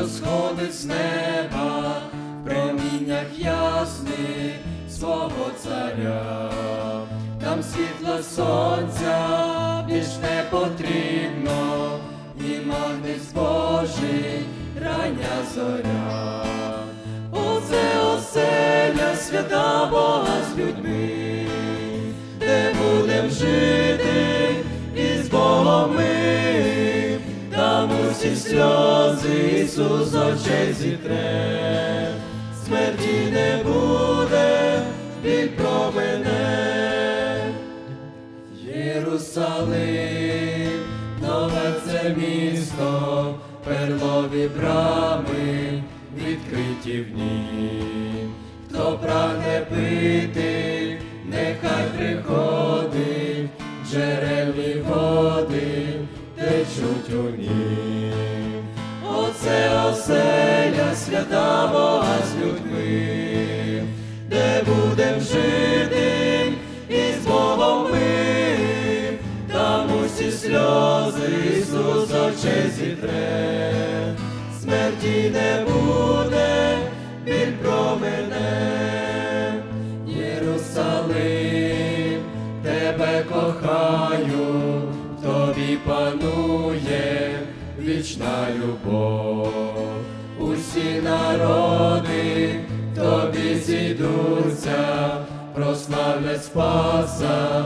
що сходить з неба, в проміннях ясних свого царя, там світло сонця більш не потрібно, ні магнець Божий, рання зоря. Оце оселя свята Бога з людьми, де будем жити із Богом ми, там усі сльози Ісус з очей зітре, смерті не буде, біль про мене. Єрусалим, нове це місто, перлові брами, відкриті в нім. Хто прагне пити, нехай приходить, джерельні води течуть у нім. Свята Бога з людьми, де будем жити із Богом ми, там усі сльози Ісус з очей зітре, смерті не буде, біль про мене, Єрусалим, тебе кохаю, тобі панує вічна любов, усі народи тобі зійдуться, прославлять Спаса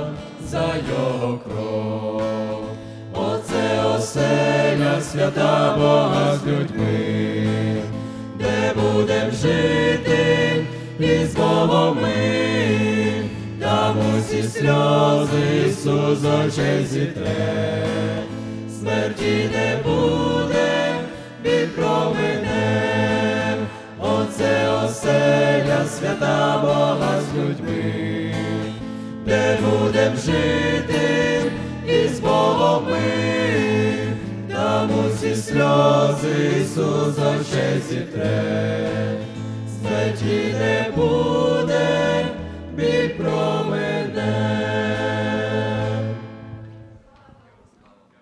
за його кров. Оце оселя свята Бога з людьми, де будем жити із Богом ми, там усі сльози Ісус з очей зітре, смерті не буде, оселя свята Бога з людьми, де будем жити із Богом ми, там усі сльози Ісус з очей зітре,